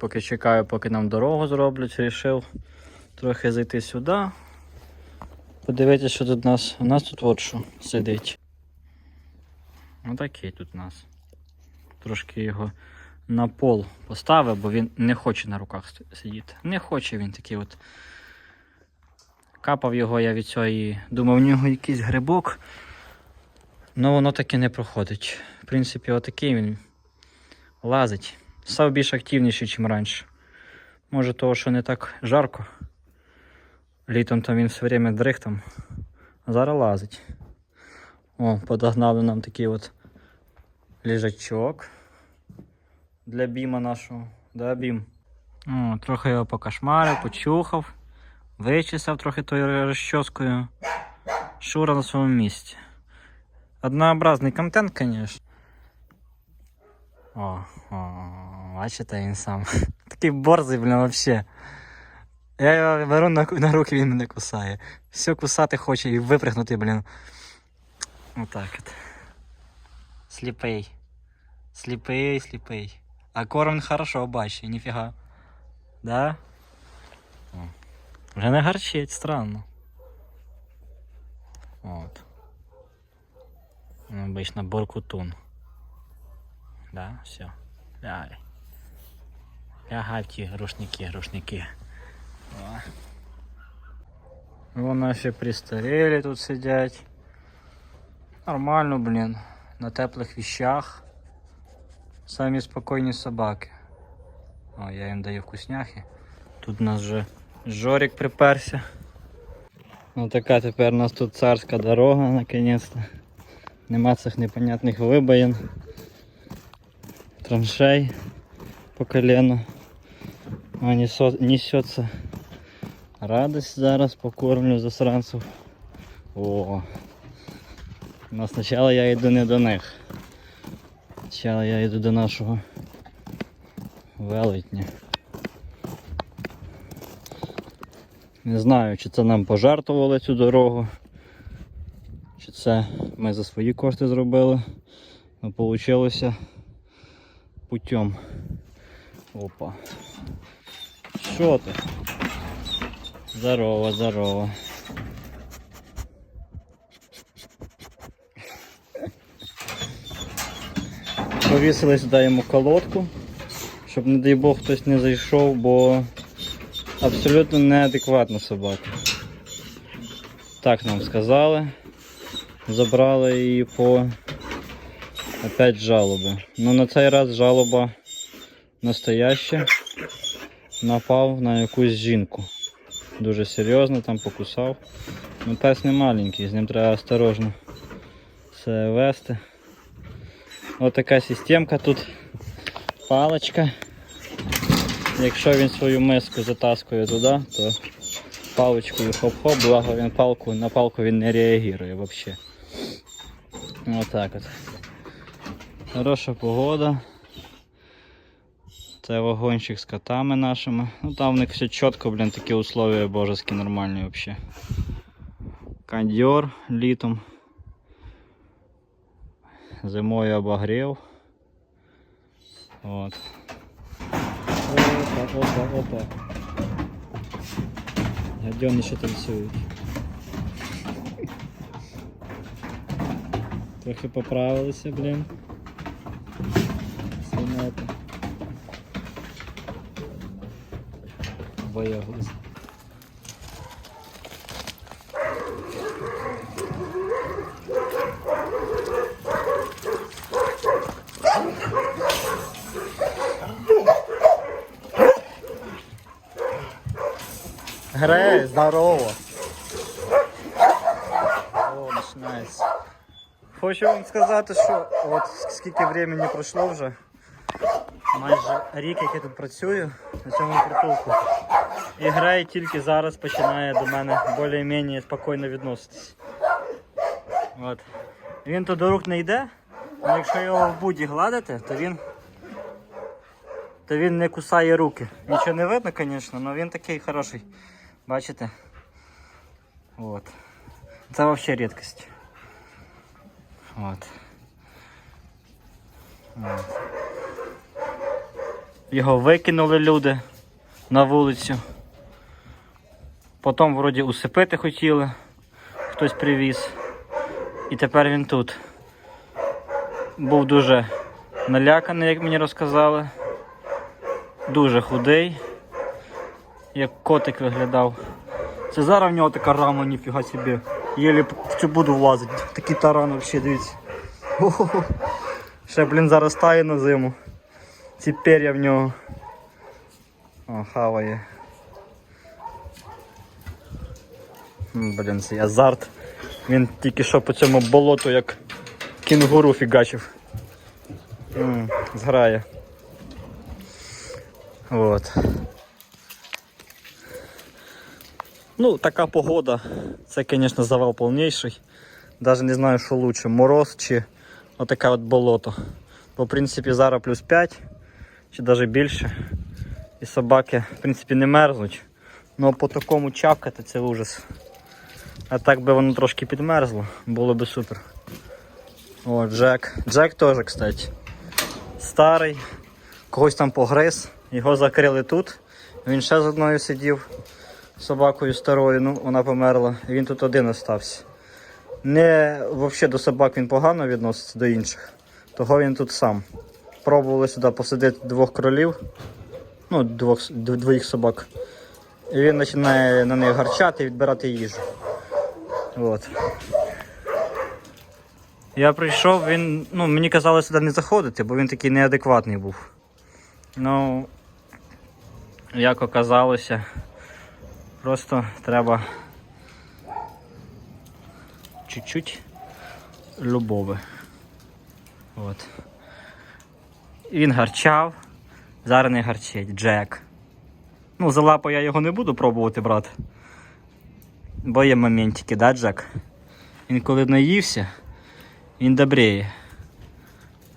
Поки чекаю, поки нам дорогу зроблять, вирішив трохи зайти сюди. Подивитися, що тут у нас. У нас тут от що сидить. Отакий тут у нас. Трошки його на пол поставив, бо він не хоче на руках сидіти. Не хоче він такий от. Капав його я від цього і думав, в нього якийсь грибок. Ну воно таки не проходить. В принципі, отакий він лазить. Став більш активніший, ніж раніше. Може того, що не так жарко. Літом там він все время дрих там. Зараз лазить. О, подогнали нам такий от ліжачок для біма нашого. Да, бім. О, трохи його покошмарив, почухав, вичесав трохи тою розчоскою. Шура на своєму місці. Однообразний контент, звісно. О, о, бачите, він сам. Такий борзий, блін, вообще. Я його беру на, на руки, він мене кусає. Все кусати хоче і випрыгнути, блін. Отак от. Сліпий. Сліпий, сліпий. А корм хорошо бачить, ніфіга. Да? О. Вже не гарчить, странно. От. Обично боркутун. Да, все. Лягай. В ті рушники, рушники. Вон наші пристарелі тут сидять. Нормально, блін. На теплих віщах. Самі спокійні собаки. О, я їм даю вкусняхи. Тут у нас вже Жорик приперся. Ну така тепер у нас тут царська дорога наконец-то. Нема цих непонятних вибоїн. Траншей по колено. А несется радость зараз покормлю засранців. О. Но спочатку я йду не до них. Спочатку я йду до нашого велетня. Не знаю, чи це нам пожертвували цю дорогу, чи це ми за свої кошти зробили. Ну, вийшло путем. Опа. Що ти? Здорово, здорово. Повісили сюди йому колодку, щоб, не дай Бог, хтось не зайшов, бо абсолютно неадекватна собака. Так нам сказали. Забрали її по опять жалоби. Ну на цей раз жалоба настояща. Напав на якусь жінку. Дуже серйозно там покусав. Ну пес не маленький, з ним треба осторожно все вести. Ось така системка тут паличка. Якщо він свою миску затаскує туди, то паличкою хоп-хоп, благо він палку, на палку він не реагує взагалі. Отак от. Хороша погода. Це вагончик з котами нашими. Ну там в них все чітко, блін, такі условия божеські нормальні взагалі. Кондьор літом. Зимою обогрів. От. Опа, опа, опа. Гадьони ще танцюють. Трохи поправилися, блін. Боягуз. Грей, здорово. О, починається. Хочу вам сказати, що от скільки времени пройшло вже. Майже рік, як я тут працюю на цьому притулку. І Грей тільки зараз починає до мене більш-менш спокійно відноситись. От. Він то до рук не йде, але якщо його в буді гладити, то він то він не кусає руки. Нічого не видно, звісно, але він такий хороший. Бачите? От. Це взагалі рідкість. От. От. Його викинули люди на вулицю. Потім вроді усипити хотіли, хтось привіз. І тепер він тут. Був дуже наляканий, як мені розказали. Дуже худий, як котик виглядав. Це зараз в нього така рама, ніфіга собі. Єлі в цю буду влазить. Такий таран взагалі, дивіться. Ого. Ще, блін, зараз тає на зиму. Ці пер'я в нього. О, хаває. М, Блін, цей азарт. Він тільки що по цьому болоту як кінгуру фігачив. М, Зграє. Вот. Ну, така погода. Це, звісно, завал повніший. Навіть не знаю, що лучше, мороз чи отаке от болото. Бо, в принципі, зараз плюс 5 чи навіть більше. І собаки, в принципі, не мерзнуть. Ну по такому чавкати це ужас. А так би воно трошки підмерзло, було би супер. О, Джек. Джек теж, кстати. Старий, когось там погриз, його закрили тут. Він ще з одною сидів собакою старою, ну вона померла, і він тут один остався. Не взагалі до собак він погано відноситься до інших, того він тут сам. Пробували сюди посадити двох кролів, ну, двох, дв- двоїх собак. І він починає на них гарчати і відбирати їжу. От. Я прийшов, він, ну, мені казали сюди не заходити, бо він такий неадекватний був. Ну, як оказалося, просто треба чуть-чуть любови. От. Він гарчав, зараз не гарчить, Джек. Ну, за лапу я його не буду пробувати брати. Бо є моментики, да, Джек? Він коли наївся, він добріє.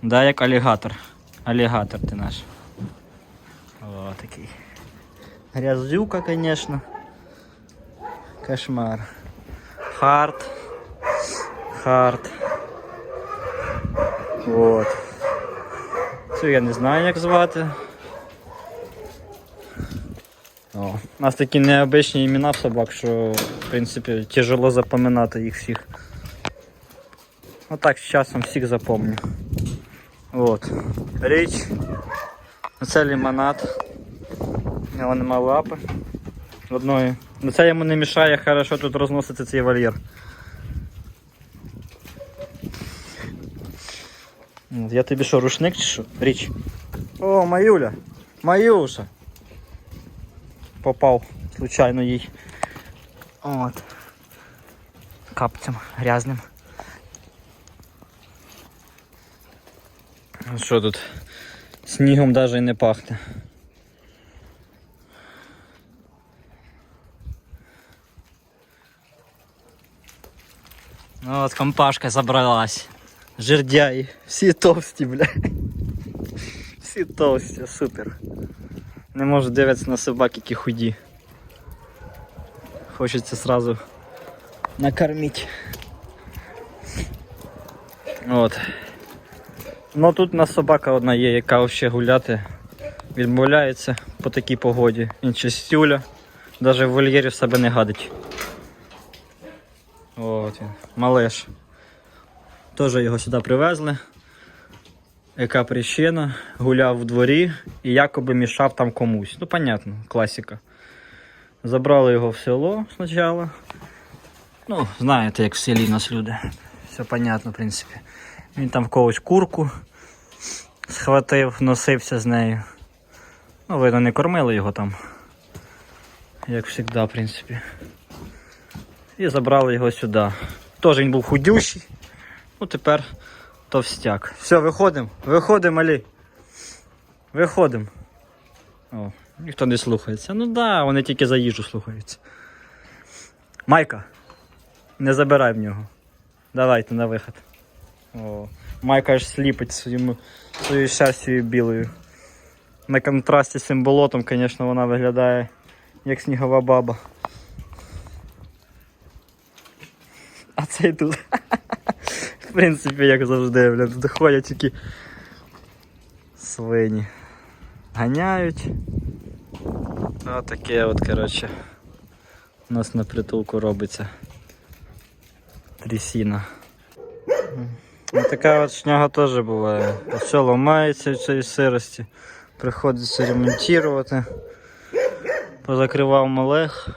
Да, як алігатор. Алігатор ти наш. О, такий. Грязюка, звісно. Кошмар. Хард. Хард. Вот. Цю я не знаю, як звати. О, у нас такі необичні імена в собак, що в принципі тяжело запам'ятати їх всіх. Отак з часом всіх запомню. От. Річ. Це лимонад. У нього нема лапи. Одної. Ну це йому не мішає хорошо тут розносити цей вольєр. Я тобі що, рушник чи що? Річ. О, Маюля! Маюша! Попав случайно їй. От. Капцем грязним. Ну Що тут? Снігом навіть не пахне. Ну от компашка забралась. Жердяї. Всі товсті, бля. Всі товсті, супер. Не можу дивитися на собак, які худі. Хочеться сразу накормити. От. Ну тут у нас собака одна є, яка ще гуляти відмовляється по такій погоді. Він чистюля, навіть в вольєрі в себе не гадить. От він, малеш. Теж його сюди привезли. Яка причина? Гуляв в дворі і якоби мішав там комусь. Ну, понятно, класика. Забрали його в село спочатку. Ну, знаєте, як в селі у нас люди. Все понятно, в принципі. Він там в когось курку схватив, носився з нею. Ну, видно, не кормили його там. Як завжди, в принципі. І забрали його сюди. Теж він був худющий. Ну тепер товстяк. Все, виходимо. Виходимо, Алі. Виходимо. О, ніхто не слухається. Ну да, вони тільки за їжу слухаються. Майка. Не забирай в нього. Давайте на виход. О, Майка аж сліпить своїм, своєю шерстю білою. На контрасті з цим болотом, звісно, вона виглядає як снігова баба. А цей тут. В принципі, як завжди, блін, тут ходять свині. ганяють. Отаке от, коротше, у нас на притулку робиться трісіна. Ось така от шняга теж буває. Все ламається в цій сирості. Приходиться ремонтувати. Позакривав малих,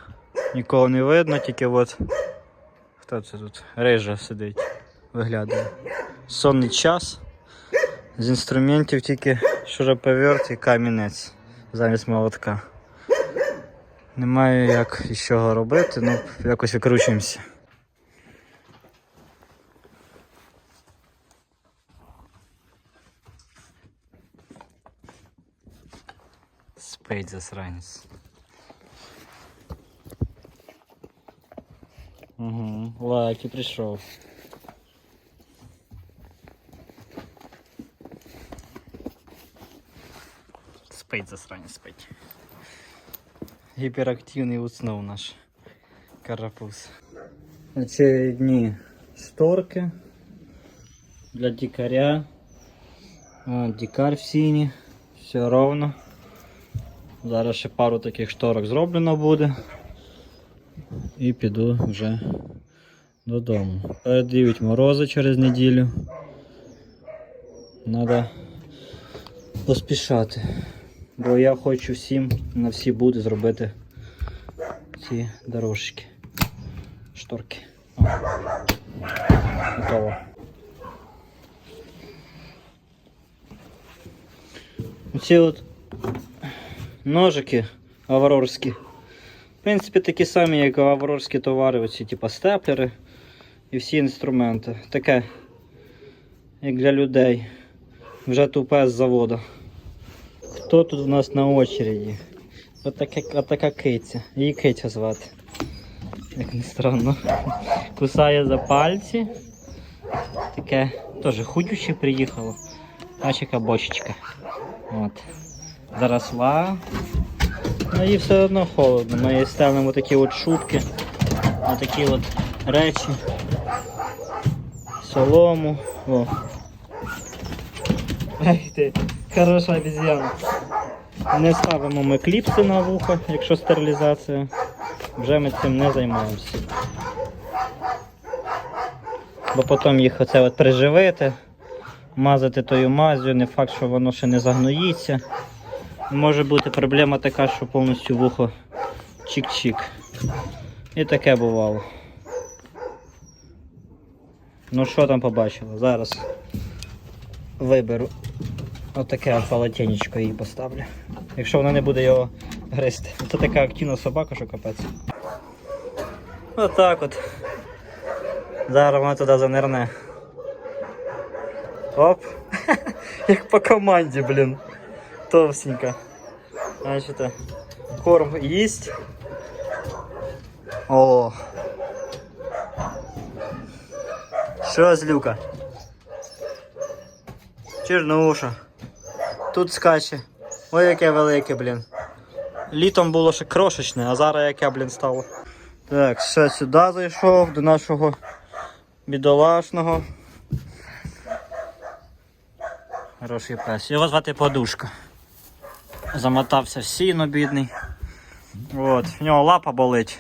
нікого не видно, тільки от хто це тут? Рижа сидить, виглядає. Сонний час. З інструментів тільки шуруповерт і камінець замість молотка. Немає як із чого робити, ну якось викручуємося. Спить засранець. Угу, лайки прийшов. Спить засранець спить. Гіперактивний уснув наш карапуз. Очередні шторки для дикаря. О, дикар в сіні. Все ровно. Зараз ще пару таких шторок зроблено буде. І піду вже додому. Передають морози через неділю. Треба поспішати. Бо я хочу всім на всі буде зробити ці дорожки. Шторки. О. Готово. Оці от ножики аврорські. В принципі, такі самі, як аврорські товари, оці типу степлери і всі інструменти. Таке, як для людей. Вже тупе з заводу. Хто тут у нас на очереді? Отака, отака киця. Її киця звати. Як не странно. Кусає за пальці. Таке теж худюче приїхало. Яка бочечка. От. Заросла. Ну їй все одно холодно. Ми їй ставимо такі от шубки, такі от речі. Солому. О. Ах ти, хороша обезьяна. Не ставимо ми кліпси на вухо, якщо стерилізація. Вже ми цим не займаємося. Бо потім їх оце от приживити, мазати тою мазю, не факт, що воно ще не загноїться. Може бути проблема така, що повністю вухо чик-чик. І таке бувало. Ну що там побачили? Зараз виберу отаке полотенечко їй поставлю. Якщо вона не буде його гризти. Це така активна собака, що капець. Отак от. Зараз вона туди занирне. Оп. Як по команді, блін. Товстенько. Бачите, корм їсть. О. Що, злюка? Чорнуша. Тут скаче. Ой, яке велике, блін. Літом було ще крошечне, а зараз яке, блін, стало. Так, ще сюди зайшов до нашого бідолашного. Хороший пес. Його звати подушка. Замотався в сіно, бідний. От, в нього лапа болить.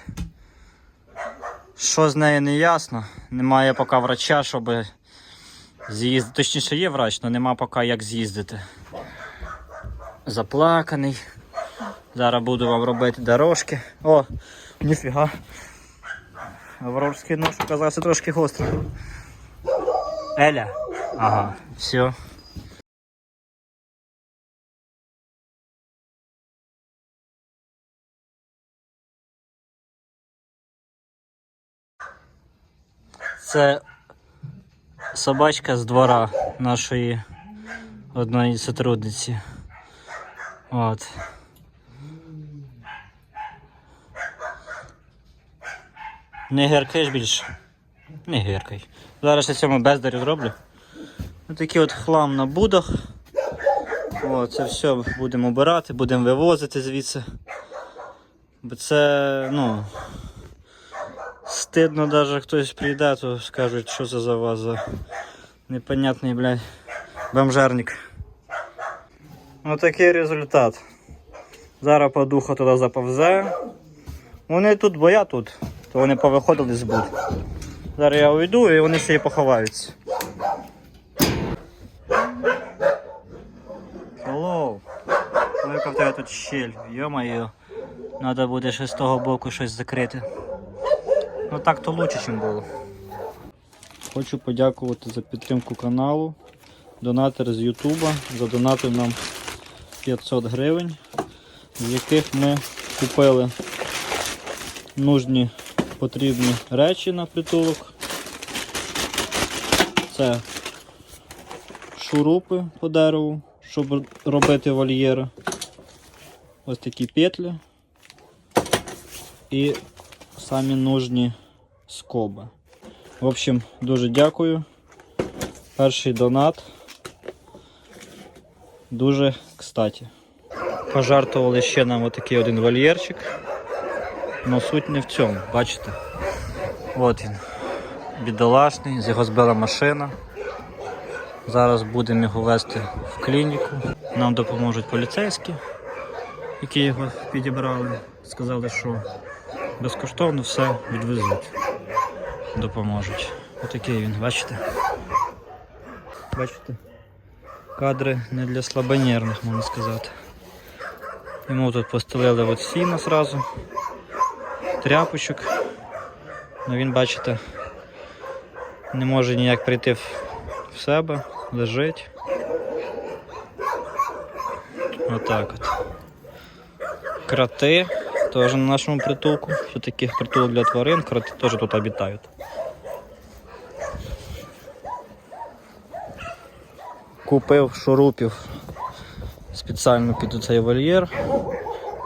Що з нею не ясно. Немає поки врача, щоб з'їздити. Точніше є врач, але нема поки як з'їздити. Заплаканий. Зараз буду вам робити дорожки. О, ніфіга. Аврорський нож оказався трошки гострий. Еля. Ага, все. Це собачка з двора нашої одної сотрудниці. От. Не гіркаєш більше? Не гіркай. Зараз я цьому бездарю зроблю. Ось такий от хлам на будах. О, це все будемо обирати, будемо вивозити звідси. Бо це, ну. Стидно навіть хтось прийде, то скажуть, що це за вас за непонятний, блядь, бомжарник. Ну такий результат. Зараз подуха туди заповзе. Вони тут, бо я тут, то вони повиходили з буд. Зараз я уйду і вони ще й поховаються. Hello. Ну яка в тебе тут щель, йо-моє. Треба буде ще з того боку щось закрити. Ну так то лучше, ніж було. Хочу подякувати за підтримку каналу. Донатор з Ютуба задонатив нам 500 гривень, з яких ми купили нужні потрібні речі на притулок. Це шурупи по дереву, щоб робити вольєри. Ось такі петлі і самі нужні скоби. В общем, дуже дякую. Перший донат. Дуже кстати. Пожартували ще нам отакий один вольєрчик. Но суть не в цьому, бачите? От він. Бідолашний, з його збила машина. Зараз будемо його везти в клініку. Нам допоможуть поліцейські, які його підібрали. Сказали, що безкоштовно все відвезуть. Допоможуть. Отакий він, бачите? Бачите? Кадри не для слабонервних, можна сказати. Йому тут постелили от сіно зразу, тряпочок. Ну він, бачите, не може ніяк прийти в себе, лежить. Отак от. Кроти теж на нашому притулку. Все таки притулок для тварин, кроти теж тут обітають. Купив шурупів спеціально під цей вольєр.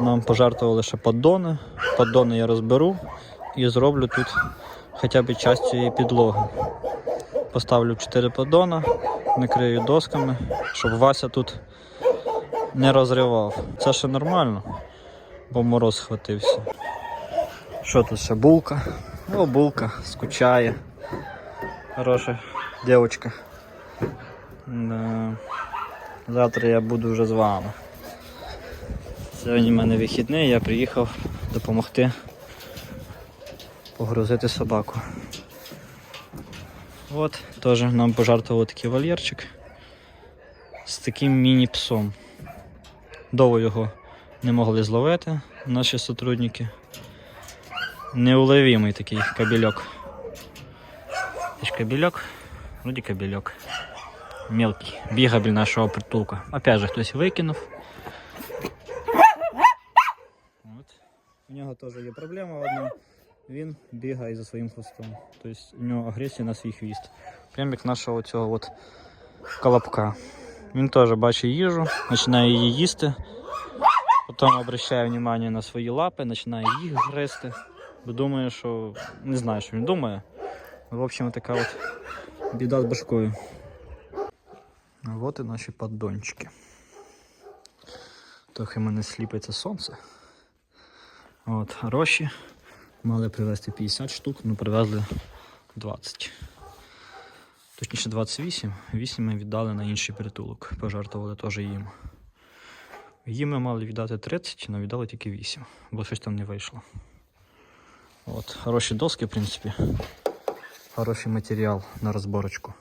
Нам пожертвували ще поддони. Поддони я розберу і зроблю тут хоча б часть цієї підлоги. Поставлю 4 поддона, накрию досками, щоб Вася тут не розривав. Це ще нормально, бо мороз схватився. Що тут ще булка? О, булка, скучає. Хороша дівчинка. Завтра я буду вже з вами. Сьогодні в мене вихідний, я приїхав допомогти погрузити собаку. От, теж нам пожартував такий вольєрчик з таким міні-псом. Довго його не могли зловити наші сотрудники. Неуловимий такий кабельок. Кабельок, вроді кабельок. Мелкий, бігабель нашого притулка. Опять же, хтось викинув. От. У нього теж є проблема одна. Він бігає за своїм хвостом. Тобто у нього агресія на свій хвіст. Прямо як нашого цього от колобка. Він теж бачить їжу, починає її їсти. Потім обращає увагу на свої лапи, починає їх гризти. Бо думає. Не знаю, що він думає. В общем, така от біда з башкою. Вот і наші поддончики. Трохи мене сліпиться сонце. От, гроші. Мали привезти 50 штук, ну привезли 20. Точніше 28. 8 ми віддали на інший притулок. Пожартували теж їм. Їм ми мали віддати 30, але віддали тільки 8, бо щось там не вийшло. От, хороші доски, в принципі. Хороший матеріал на розборочку.